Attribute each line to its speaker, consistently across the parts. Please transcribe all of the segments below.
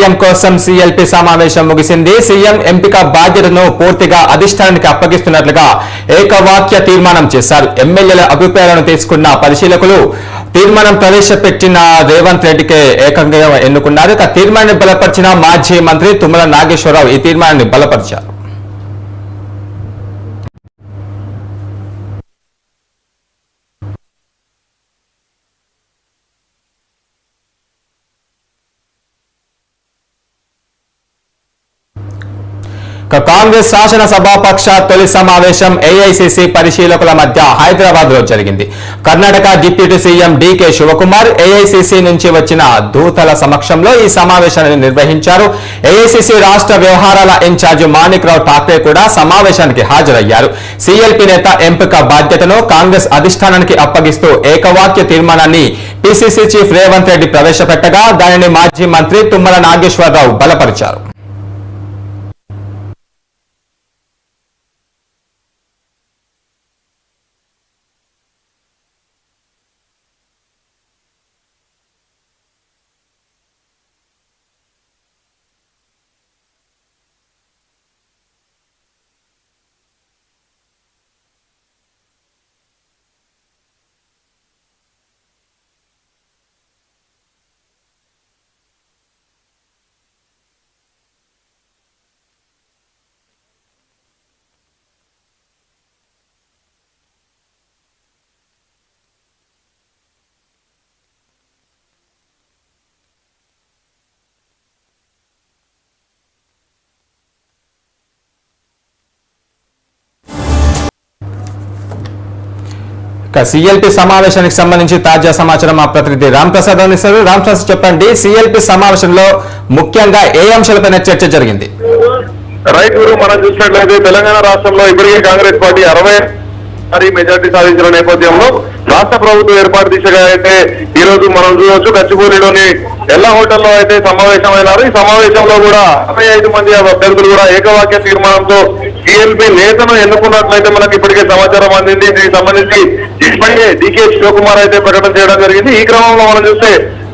Speaker 1: CM కోసం CLP సమావేశం ముగిసింది. సీఎం ఎంపిక బాధ్యతను పూర్తిగా అధిష్టానానికి అప్పగిస్తున్నట్లుగా ఏకవాక్య తీర్మానం చేశారు. ఎమ్మెల్యేల అభిప్రాయాలను తీసుకున్న పరిశీలకులు తీర్మానం ప్రవేశపెట్టిన రేవంత్ రెడ్డికి ఏకంగా ఎన్నుకున్నారు. ఇక తీర్మానాన్ని బలపరిచిన మాజీ మంత్రి తుమ్మల నాగేశ్వరరావు ఈ తీర్మానాన్ని బలపరిచారు ఇక కాంగ్రెస్ శాసనసభాపక్ష తొలి సమావేశం ఏఐసిసి పరిశీలకుల మధ్య హైదరాబాద్లో జరిగింది. Karnataka deputy CM D K Shivakumar AICC నుంచి వచ్చిన దూతల సమక్షంలో ఈ సమావేశాన్ని నిర్వహించారు. ఏఐసిసి రాష్ట్ర వ్యవహారాల ఇన్ఛార్జ్ మాణిక్ రావు ఠాక్రే కూడా సమావేశానికి హాజరయ్యారు. సిఎల్పి నేత ఎంపిక బాధ్యతను కాంగ్రెస్ అధిష్టానానికి అప్పగిస్తూ ఏకవాక్య తీర్మానాన్ని పిసిసి చీఫ్ రేవంత్ రెడ్డి ప్రవేశపెట్టగా దానిని మాజీ మంత్రి తుమ్మల నాగేశ్వరరావు బలపరిచారు. ఇక సిఎల్పి సమావేశానికి సంబంధించి తాజా సమాచారం మా ప్రతినిధి రామ్ ప్రసాద్ అందిస్తారు రామ్ ప్రసాద్ చెప్పండి సిఎల్పి సమావేశంలో ముఖ్యంగా ఏ అంశాలపైన చర్చ జరిగింది?
Speaker 2: రైట్ గురు మనం చూసినట్లయితే తెలంగాణ రాష్ట్రంలో ఇప్పటికే కాంగ్రెస్ పార్టీ అరవై భారీ మెజార్టీ సాధించిన నేపథ్యంలో రాష్ట్ర ప్రభుత్వం ఏర్పాటు దిశగా అయితే ఈ రోజు మనం చూడవచ్చు గచ్చిబౌలిలోని ఎల్లా హోటల్లో అయితే సమావేశమైనారు. ఈ సమావేశంలో కూడా అరవై ఐదు మంది అభ్యర్థులు కూడా ఏకవాక్య తీర్మానంతో సిఎల్పి నేతను ఎన్నుకున్నట్లయితే మనకి ఇప్పటికే సమాచారం అందింది. దీనికి సంబంధించి ఇప్పటికే డికే శివకుమార్ అయితే ప్రకటన చేయడం జరిగింది. ఈ క్రమంలో మనం చూస్తే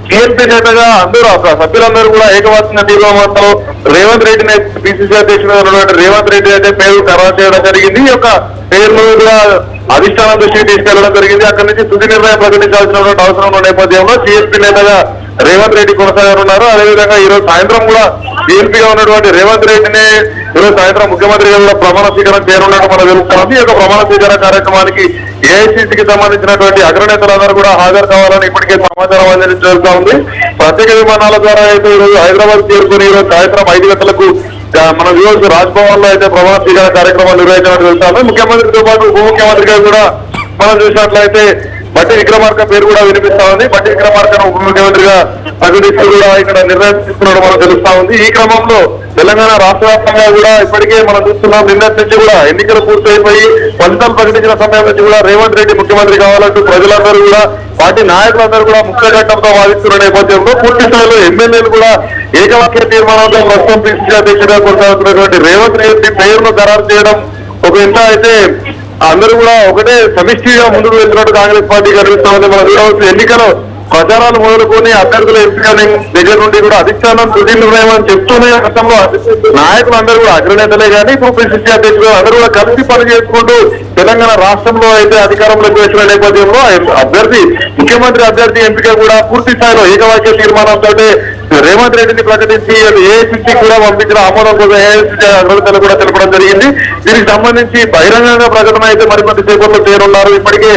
Speaker 2: టీఎల్పీ నేతగా అందరూ సభ్యులందరూ కూడా ఏకవాక్య తీర్మానంతో రేవంత్ రెడ్డిని పిసిసి అధ్యక్షుడు రేవంత్ రెడ్డి అయితే పేరు ఖరారు చేయడం జరిగింది. ఈ యొక్క పేరును కూడా అధిష్టానం దృష్టికి తీసుకెళ్ళడం జరిగింది. అక్కడి నుంచి తుది నిర్ణయం ప్రకటించాల్సినటువంటి అవసరం ఉన్న నేపథ్యంలో టీఎల్పీ నేతగా రేవంత్ రెడ్డి కొనసాగనున్నారు అదేవిధంగా ఈ రోజు సాయంత్రం కూడా ఎంపీగా ఉన్నటువంటి రేవంత్ రెడ్డిని ఈరోజు సాయంత్రం ముఖ్యమంత్రిగా కూడా ప్రమాణ స్వీకారం చేయనున్నట్టు మనం తెలుస్తుంది. ఈ యొక్క ప్రమాణ స్వీకార కార్యక్రమానికి ఏఐసీసీకి సంబంధించినటువంటి అగ్రనేతలందరూ కూడా హాజరు కావాలని ఇప్పటికే సమాచారం అందించడం ఉంది. ప్రత్యేక విమానాల ద్వారా అయితే ఈరోజు హైదరాబాద్ చేరుకుని ఈరోజు సాయంత్రం ఐదు గంటలకు ఆ, మన ఈరోజు రాజ్భవన్లో అయితే ప్రమాణ స్వీకార కార్యక్రమాలు నిర్వహించినట్టు తెలుస్తాము ముఖ్యమంత్రితో పాటు ఉప ముఖ్యమంత్రిగా కూడా మనం చూసినట్లయితే బట్టి విక్రమార్క పేరు కూడా వినిపిస్తా ఉంది. బట్టి విక్రమార్కను ఉప ముఖ్యమంత్రిగా ప్రకటిస్తూ కూడా ఇక్కడ నిర్ణయం తీసుకున్నట్టు మనకు తెలుస్తా ఉంది. ఈ క్రమంలో తెలంగాణ రాష్ట్ర వ్యాప్తంగా కూడా ఇప్పటికే మనం చూస్తున్నాం నిన్నటి నుంచి కూడా ఎన్నికలు పూర్తయిపోయి ఫలితాలు ప్రకటించిన సమయం నుంచి కూడా రేవంత్ రెడ్డి ముఖ్యమంత్రి కావాలంటూ ప్రజలందరూ కూడా పార్టీ నాయకులందరూ కూడా ముఖ్య ఘట్టంతో వాదిస్తున్న నేపథ్యంలో పూర్తి స్థాయిలో ఎమ్మెల్యేలు కూడా ఏకవాక్య తీర్మానంతో ప్రస్తుతం పిసిసి అధ్యక్షుడిగా కొనసాగుతున్నటువంటి రేవంత్ రెడ్డి పేరును ఖరారు చేయడం ఒక ఇంత అయితే అందరూ కూడా ఒకటే సమిష్టిగా ముందుకు వెళ్తున్నట్టు కాంగ్రెస్ పార్టీ కనిపిస్తామని మనం చూడవచ్చు ఎన్నికలు ప్రచారాలు మొదలుకొని అభ్యర్థుల ఎంపిక దగ్గర నుండి కూడా అధిష్టానం తుది నిర్ణయం అని చెప్తూనే గతంలో నాయకులు అందరూ కూడా అగ్రనేతలే కానీ ఇప్పుడు పిసిసి అధ్యక్షులు అందరూ కూడా కలిసి పనిచేసుకుంటూ తెలంగాణ రాష్ట్రంలో అయితే అధికారంలోకి వచ్చిన నేపథ్యంలో అభ్యర్థి ముఖ్యమంత్రి అభ్యర్థి ఎంపిక కూడా పూర్తి స్థాయిలో ఏకవాక్య తీర్మానంతో రేవంత్ రెడ్డిని ప్రకటించి ఏఐసిసి కూడా పంపించిన ఆమోదం కోసం ఏఐసిసి అగ్రతలు కూడా తెలపడం జరిగింది. దీనికి సంబంధించి బహిరంగంగా ప్రకటన అయితే మరికొంత సేపట్లో చేరున్నారు. ఇప్పటికే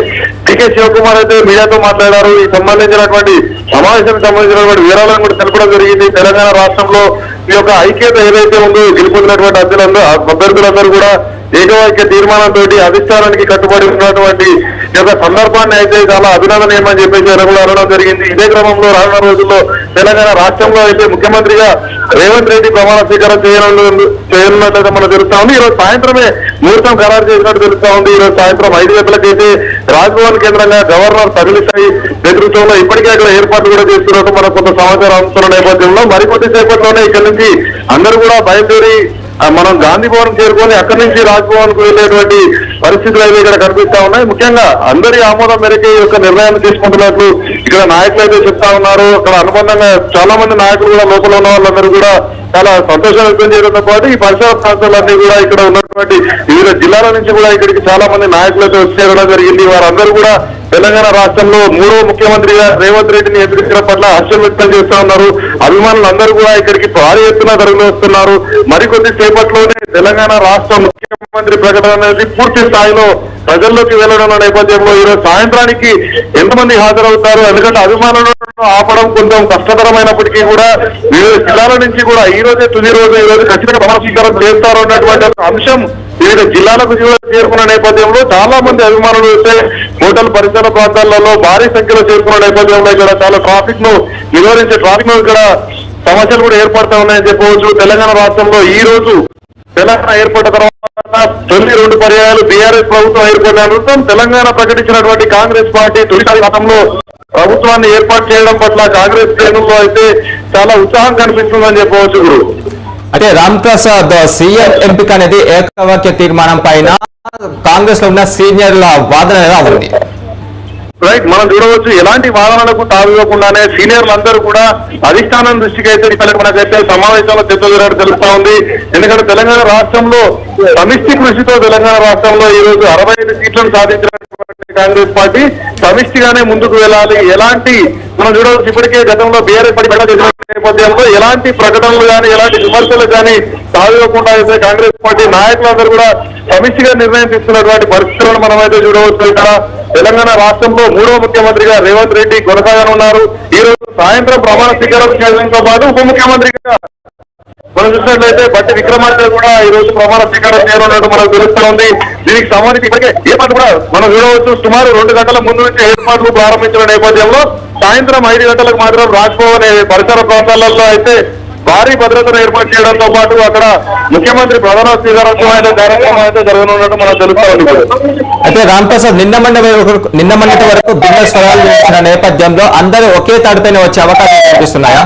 Speaker 2: డికే శివకుమార్ అయితే మీడియాతో మాట్లాడారు. ఈ సంబంధించినటువంటి సమావేశానికి సంబంధించినటువంటి వివరాలను కూడా తెలపడం జరిగింది. తెలంగాణ రాష్ట్రంలో ఈ యొక్క ఐక్యత ఏదైతే ఉందో గెలుపొందినటువంటి అభ్యర్థులందరూ అభ్యర్థులందరూ కూడా ఏకవాక్య తీర్మానంతో అధిష్టానానికి కట్టుబడి ఉన్నటువంటి యొక్క సందర్భాన్ని అయితే చాలా అభినందనీయమని చెప్పేసి కూడా అనడం జరిగింది. ఇదే క్రమంలో రానున్న రోజుల్లో తెలంగాణ రాష్ట్రంలో అయితే ముఖ్యమంత్రిగా రేవంత్ రెడ్డి ప్రమాణ స్వీకారం చేయనున్న చేయనున్నట్లయితే మనం తెలుస్తా ఉంది. ఈరోజు సాయంత్రమే ముహూర్తం ఖరారు చేసినట్టు తెలుస్తా ఉంది. ఈరోజు సాయంత్రం ఐదు గంటలకైతే రాజ్భవన్ కేంద్రంగా గవర్నర్ తమిళిసాయి నేతృత్వంలో ఇప్పటికే అక్కడ ఏర్పాట్లు కూడా చేస్తున్నట్టు మనకు కొంత సమాచారం అందుతున్న నేపథ్యంలో మరికొద్ది సేపట్లోనే ఇక్కడ నుంచి అందరూ కూడా బయలుదేరి మనం గాంధీభవన్ చేరుకొని అక్కడి నుంచి రాజ్భవన్కు వెళ్ళేటువంటి పరిస్థితులు అయితే ఇక్కడ కనిపిస్తా ఉన్నాయి. ముఖ్యంగా అందరి ఆమోదం మేరకే ఈ యొక్క నిర్ణయాన్ని తీసుకుంటున్నట్లు ఇక్కడ నాయకులు అయితే చెప్తా ఉన్నారు. అక్కడ అనుబంధంగా చాలా మంది నాయకులు కూడా లోపల ఉన్న వాళ్ళందరూ కూడా చాలా సంతోషం వ్యక్తం చేయడంతో పాటు ఈ పరిసర ప్రాంతాలన్నీ కూడా ఇక్కడ ఉన్నటువంటి వివిధ జిల్లాల నుంచి కూడా ఇక్కడికి చాలా మంది నాయకులతో అయితే చేరడం జరిగింది. వారందరూ కూడా తెలంగాణ రాష్ట్రంలో మూడో ముఖ్యమంత్రిగా రేవంత్ రెడ్డిని ఎదుర్కొన్న పట్ల హర్షం వ్యక్తం చేస్తా ఉన్నారు. అభిమానులు అందరూ కూడా ఇక్కడికి భారీ ఎత్తున తరలి వస్తున్నారు మరికొద్ది సేపట్లోనే తెలంగాణ రాష్ట్ర ముఖ్యమంత్రి ప్రకటన అనేది పూర్తి స్థాయిలో ప్రజల్లోకి వెళ్ళడం నేపథ్యంలో ఈరోజు సాయంత్రానికి ఎంతమంది హాజరవుతారు? ఎందుకంటే అభిమానులను ఆపడం కొంచెం కష్టతరమైనప్పటికీ కూడా వివిధ జిల్లాల నుంచి కూడా ఈ రోజే తుది రోజు ఈ రోజు ఖచ్చితంగా ప్రమాణ చేస్తారు అన్నటువంటి అంశం వివిధ జిల్లాలకు చేరుకున్న నేపథ్యంలో చాలా మంది అభిమానులు అయితే హోటల్ పరిసర ప్రాంతాలలో భారీ సంఖ్యలో చేరుకున్న నేపథ్యంలో ఇక్కడ చాలా ట్రాఫిక్ను నిరోధించే ట్రాఫిక్ను ఇక్కడ సమస్యలు కూడా ఏర్పడతా ఉన్నాయని చెప్పవచ్చు. తెలంగాణ రాష్ట్రంలో ఈ రోజు తెలంగాణ ఏర్పడ్డ తర్వాత తొలి రెండు పర్యాయాలు బీఆర్ఎస్ ప్రభుత్వం ఏర్పడిన అనంతరం తెలంగాణ ప్రకటించినటువంటి కాంగ్రెస్ పార్టీ తొలిసారి గతంలో ప్రభుత్వాన్ని ఏర్పాటు చేయడం పట్ల కాంగ్రెస్ శ్రేణుల్లో అయితే చాలా ఉత్సాహం కనిపిస్తుందని చెప్పవచ్చు గురు.
Speaker 1: అంటే రామ్ ప్రసాద్ సీఎం ఎంపిక అనేది ఏకవాక్య తీర్మానం పైన కాంగ్రెస్లో ఉన్న సీనియర్ల వాదన ఎలా ఉంది?
Speaker 2: రైట్ మనం చూడవచ్చు ఎలాంటి వాదనలకు తావివ్వకుండానే సీనియర్లు అందరూ కూడా అధిష్టానం దృష్టికి అయితే ఇక్కడ మనకైతే సమావేశంలో చర్చ జరగడం తెలుస్తా ఉంది. ఎందుకంటే తెలంగాణ రాష్ట్రంలో సమిష్టి కృషితో తెలంగాణ రాష్ట్రంలో ఈ రోజు అరవై ఐదు సీట్లను సాధించిన కాంగ్రెస్ పార్టీ సమిష్టిగానే ముందుకు వెళ్ళాలి. ఎలాంటి మనం చూడవచ్చు ఇప్పటికే గతంలో బీఆర్ఎస్ పడి నేపథ్యంలో ఎలాంటి ప్రకటనలు కానీ ఎలాంటి విమర్శలు కానీ తావివ్వకుండా అయితే కాంగ్రెస్ పార్టీ నాయకులందరూ కూడా సమిష్టిగా నిర్ణయం తీసుకున్నటువంటి పరిస్థితులను మనమైతే చూడవచ్చు. ఇక్కడ తెలంగాణ రాష్ట్రంలో మూడవ ముఖ్యమంత్రిగా రేవంత్ రెడ్డి కొనసాగనున్నారు. ఈ రోజు సాయంత్రం ప్రమాణ స్వీకారం చేయడంతో పాటు ఉప ముఖ్యమంత్రిగా చూసినట్లయితే బట్టి విక్రమార్క కూడా ఈ రోజు ప్రమాణ స్వీకారం చేయనున్నట్టు మనకు తెలుస్తా ఉంది. దీనికి సంబంధించి ఇప్పటికే ఏర్పాటు కూడా మనం చూడవచ్చు సుమారు రెండు గంటల ముందు నుంచి ఏర్పాట్లు ప్రారంభించిన నేపథ్యంలో సాయంత్రం ఐదు గంటలకు మాత్రం రాజ్భవన్ పరిసర ప్రాంతాలలో అయితే భారీ భద్రతను ఏర్పాటు చేయడంతో పాటు అక్కడ ముఖ్యమంత్రి ప్రధాన స్వీకారోత్సవం అయితే కార్యక్రమం అయితే జరగనున్నట్టు మనం తెలుస్తా ఉంది.
Speaker 1: అయితే రామ్ ప్రసాద్ నిన్న మండ నిన్న మండటి వరకు భిన్న స్వరాలు చేసిన నేపథ్యంలో అందరూ ఒకే తాడిపైన వచ్చే అవకాశాలు కనిపిస్తున్నాయా?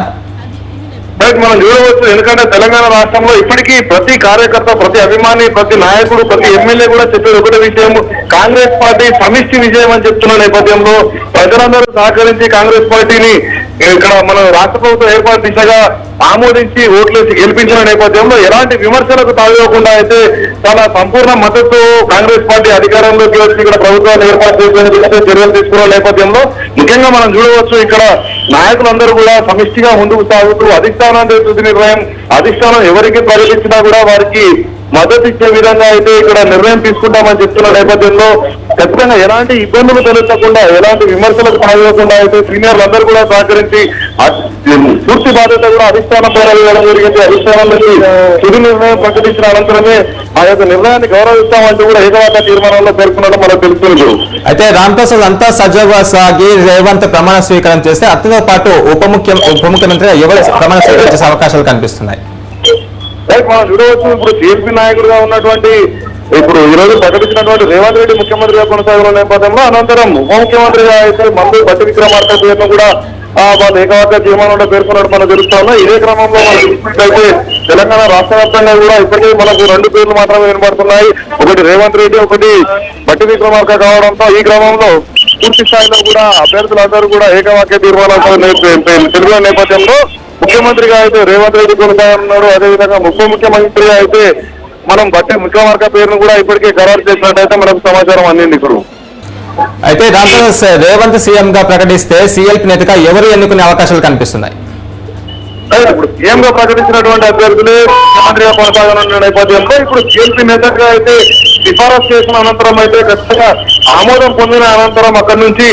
Speaker 2: రైట్ మనం చూడవచ్చు ఎందుకంటే తెలంగాణ రాష్ట్రంలో ఇప్పటికీ ప్రతి కార్యకర్త ప్రతి అభిమాని ప్రతి నాయకుడు ప్రతి ఎమ్మెల్యే కూడా చెప్పేది ఒకటే విషయం కాంగ్రెస్ పార్టీ సమిష్టి విజయం అని చెప్తున్న నేపథ్యంలో ప్రజలందరూ సహకరించి కాంగ్రెస్ పార్టీని ఇక్కడ మన రాష్ట్ర ప్రభుత్వం ఏర్పాటు దిశగా ఆమోదించి ఓట్లేసి గెలిపించిన నేపథ్యంలో ఎలాంటి విమర్శలకు తావివ్వకుండా అయితే చాలా సంపూర్ణ మద్దతు కాంగ్రెస్ పార్టీ అధికారంలోకి వచ్చి ఇక్కడ ప్రభుత్వాన్ని ఏర్పాటు చేసేందుకు చర్యలు తీసుకున్న నేపథ్యంలో ముఖ్యంగా మనం చూడవచ్చు ఇక్కడ నాయకులందరూ కూడా సమిష్టిగా ముందుకు సాగుతూ అధిష్టానం తుది నిర్ణయం అధిష్టానం ఎవరికి ప్రకటించినా కూడా వారికి మద్దతు ఇచ్చే విధంగా అయితే ఇక్కడ నిర్ణయం తీసుకుంటామని చెప్తున్న నేపథ్యంలో ఖచ్చితంగా ఎలాంటి ఇబ్బందులు తలెత్తకుండా ఎలాంటి విమర్శలకు పాల్గొకుండా అయితే సీనియర్లందరూ కూడా సహకరించి పూర్తి బాధ్యత కూడా అధిష్టానం ద్వారా వేయడం జరిగింది. అధిష్టానం నుంచి తుది నిర్ణయం ప్రకటించిన అనంతరమే ఆ యొక్క నిర్ణయాన్ని గౌరవిస్తామంటూ కూడా ఏకవాత తీర్మానంలో పేర్కొనడం మనకు తెలుస్తుంది.
Speaker 1: అయితే రామ్ ప్రసాద్ అంతా సజావుగా సాగి రేవంత్ ప్రమాణ స్వీకారం చేస్తే అతనితో పాటు ఉప ముఖ్య ఉప ముఖ్యమంత్రిగా ఎవరు ప్రమాణ స్వీకరించే అవకాశాలు కనిపిస్తున్నాయి?
Speaker 2: రైట్ మనం చూడవచ్చు ఇప్పుడు సిఎల్పి నాయకుడుగా ఉన్నటువంటి ఇప్పుడు ఈ రోజు ప్రకటించినటువంటి రేవంత్ రెడ్డి ముఖ్యమంత్రిగా కొనసాగుతున్న నేపథ్యంలో అనంతరం ఉప ముఖ్యమంత్రిగా అయితే మందు బట్టి విక్రమార్క పేరును కూడా వాళ్ళు ఏకవాక తీర్మానంలో పేర్కొన్నట్టు మనం తెలుస్తాము ఇదే క్రమంలో మనం చూసినట్లయితే తెలంగాణ రాష్ట్ర వ్యాప్తంగా కూడా ఇప్పటికే మనకు రెండు పేర్లు మాత్రమే వినబడుతున్నాయి. ఒకటి రేవంత్ రెడ్డి ఒకటి బట్టి విక్రమార్క కావడంతో ఈ క్రమంలో పూర్తి స్థాయిలో కూడా అభ్యర్థులందరూ కూడా ఏకవాక్య తీర్మానం తెలుగు నేపథ్యంలో ముఖ్యమంత్రిగా అయితే రేవంత్ రెడ్డి కొనసాగనున్నారు అదేవిధంగా ఉప ముఖ్యమంత్రిగా అయితే మనం బట్టి విక్రమార్క పేరును కూడా ఇప్పటికే ఖరారు చేసినట్టయితే మనకు సమాచారం అందింది ఇప్పుడు.
Speaker 1: అయితే ప్రసాద్ రేవంత్ సీఎం గా ప్రకటిస్తే సిఎల్పి నేతగా ఎవరు ఎన్నుకునే అవకాశాలు కనిపిస్తున్నాయి?
Speaker 2: ఇప్పుడు సీఎం గా ప్రకటించినటువంటి అభ్యర్థులే ముఖ్యమంత్రిగా కొనసాగనున్న నేపథ్యంలో ఇప్పుడు సిఎల్పీ నేతగా అయితే సిఫారసు చేసిన అనంతరం అయితే ఖచ్చితంగా ఆమోదం పొందిన అనంతరం అక్కడి నుంచి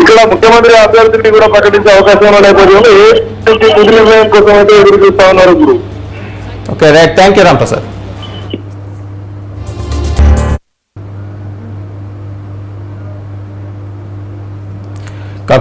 Speaker 2: ఇక్కడ ముఖ్యమంత్రి అభ్యర్థిని కూడా ప్రకటించే అవకాశం ఉన్న నేపథ్యంలో ఏ తుది నిర్ణయం కోసం అయితే ఎదురు చూస్తా ఉన్నారు గురు
Speaker 1: okay right thank you Ram Prasad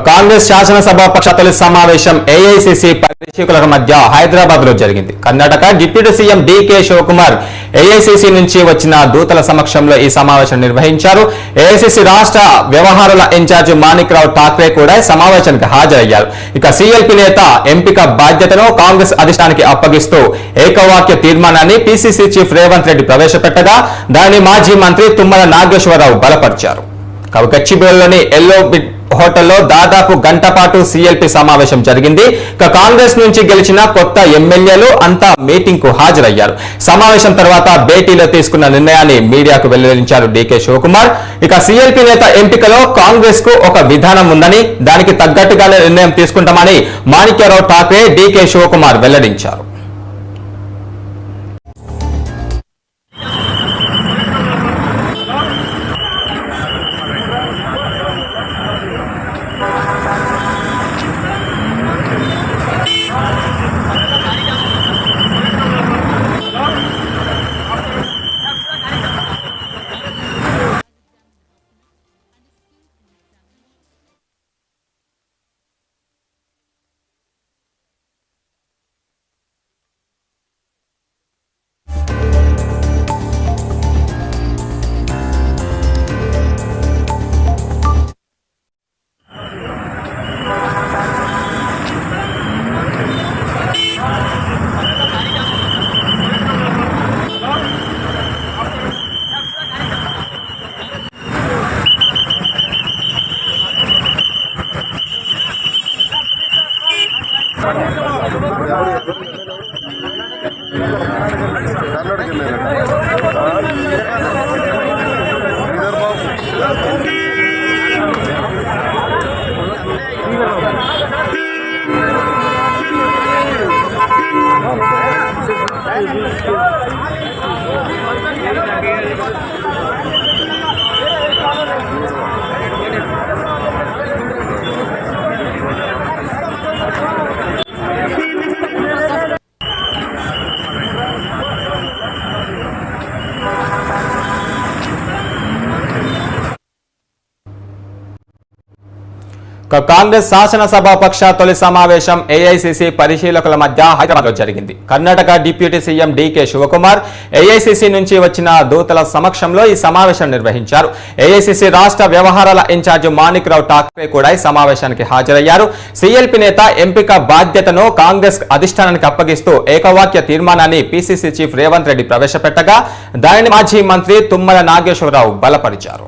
Speaker 1: Congress శాసనసభ పక్ష తొలి సమావేశం ఏఐసిసి పరిశీలకుల మధ్య హైదరాబాద్లో జరిగింది. Karnataka deputy CM D K Shivakumar AICC నుంచి వచ్చిన దూతల సమక్షంలో ఈ సమావేశం నిర్వహించారు. ఏఐసిసి రాష్ట్ర వ్యవహారాల ఇన్ఛార్జి మాణిక్రావు ఠాక్రే కూడా సమావేశానికి హాజరయ్యారు. ఇక సిఎల్పి నేత ఎంపిక బాధ్యతను కాంగ్రెస్ అధిష్టానికి అప్పగిస్తూ ఏకవాక్య తీర్మానాన్ని పిసిసి చీఫ్ రేవంత్ రెడ్డి ప్రవేశపెట్టగా దానిని మాజీ మంత్రి తుమ్మల నాగేశ్వరరావు బలపరిచారు. గచ్చిబౌలిలోని ఎల్లో బిట్ హోటల్లో దాదాపు గంట పాటు సీఎల్పీ సమావేశం జరిగింది. ఇక కాంగ్రెస్ నుంచి గెలిచిన కొత్త ఎమ్మెల్యేలు అంతా మీటింగ్కు హాజరయ్యారు. సమావేశం తర్వాత భేటీలో తీసుకున్న నిర్ణయాన్ని మీడియాకు వెల్లడించారు డీకే శివకుమార్. ఇక సీఎల్పీ నేత ఎంపికలో కాంగ్రెస్కు ఒక విధానం ఉందని దానికి తగ్గట్టుగానే నిర్ణయం తీసుకుంటామని మాణిక్యరావు ఠాక్రే డీకే శివకుమార్ వెల్లడించారు. ఇక కాంగ్రెస్ శాసనసభ పక్ష తొలి సమావేశం ఏఐసిసి పరిశీలకుల మధ్య హైదరాబాద్ జరిగింది. Karnataka deputy CM D K Shivakumar AICC నుంచి వచ్చిన దూతల సమక్షంలో ఈ సమావేశం నిర్వహించారు. ఏఐసిసి రాష్ట్ర వ్యవహారాల ఇన్ఛార్జ్ మాణిక్ రావు ఠాక్రే కూడా ఈ సమావేశానికి హాజరయ్యారు. సిఎల్పి నేత ఎంపిక బాధ్యతను కాంగ్రెస్ అధిష్టానానికి అప్పగిస్తూ ఏకవాక్య తీర్మానాన్ని పిసిసి చీఫ్ రేవంత్ రెడ్డి ప్రవేశపెట్టగా దానిని మాజీ మంత్రి తుమ్మల నాగేశ్వరరావు బలపరిచారు.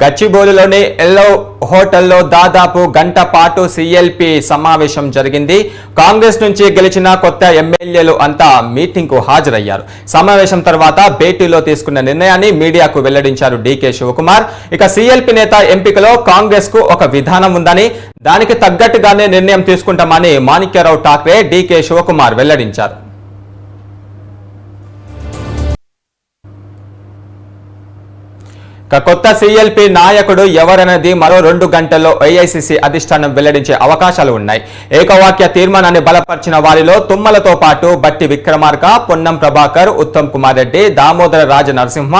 Speaker 1: గచ్చిబౌలిలోని ఎల్లో హోటల్లో దాదాపు గంట పాటు సిఎల్పి సమావేశం జరిగింది. కాంగ్రెస్ నుంచి గెలిచిన కొత్త ఎమ్మెల్యేలు అంతా మీటింగ్కు హాజరయ్యారు. సమావేశం తర్వాత భేటీలో తీసుకున్న నిర్ణయాన్ని మీడియాకు వెల్లడించారు డీకే శివకుమార్. ఇక సిఎల్పి నేత ఎంపికలో కాంగ్రెస్కు ఒక విధానం ఉందని దానికి తగ్గట్టుగానే నిర్ణయం తీసుకుంటామని మాణిక్యరావు ఠాక్రే డీకే శివకుమార్ వెల్లడించారు. కొత్త సిఎల్పి నాయకుడు ఎవరనేది మరో రెండు గంటల్లో ఏఐసిసి అధిష్టానం వెల్లడించే అవకాశాలు ఉన్నాయి. ఏకవాక్య తీర్మానాన్ని బలపరిచిన వారిలో తుమ్మలతో పాటు బట్టి విక్రమార్క పొన్నం ప్రభాకర్ ఉత్తమ్ కుమార్ రెడ్డి దామోదర రాజ నరసింహ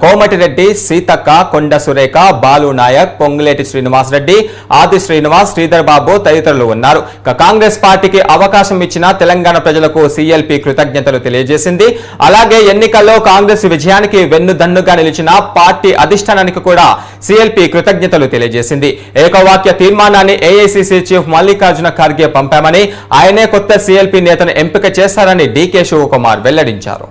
Speaker 1: కోమటిరెడ్డి సీతక్క కొండ సురేఖ బాలు నాయక్ పొంగులేటి శ్రీనివాస్ రెడ్డి ఆది శ్రీనివాస్ శ్రీధర్ బాబు తదితరులు ఉన్నారు. ఇక కాంగ్రెస్ పార్టీకి అవకాశం ఇచ్చిన తెలంగాణ ప్రజలకు సిఎల్పి కృతజ్ఞతలు తెలియజేసింది. అలాగే ఎన్నికల్లో కాంగ్రెస్ విజయానికి వెన్నుదన్నుగా నిలిచిన పార్టీ అధిష్టానానికి కూడా సిఎల్పి కృతజ్ఞతలు తెలియజేసింది. ఏకవాక్య తీర్మానాన్ని ఏఐసిసి చీఫ్ మల్లికార్జున ఖార్గే పంపామని ఆయనే కొత్త సిఎల్పి నేతను ఎంపిక చేస్తారని డీకే శివకుమార్ వెల్లడించారు.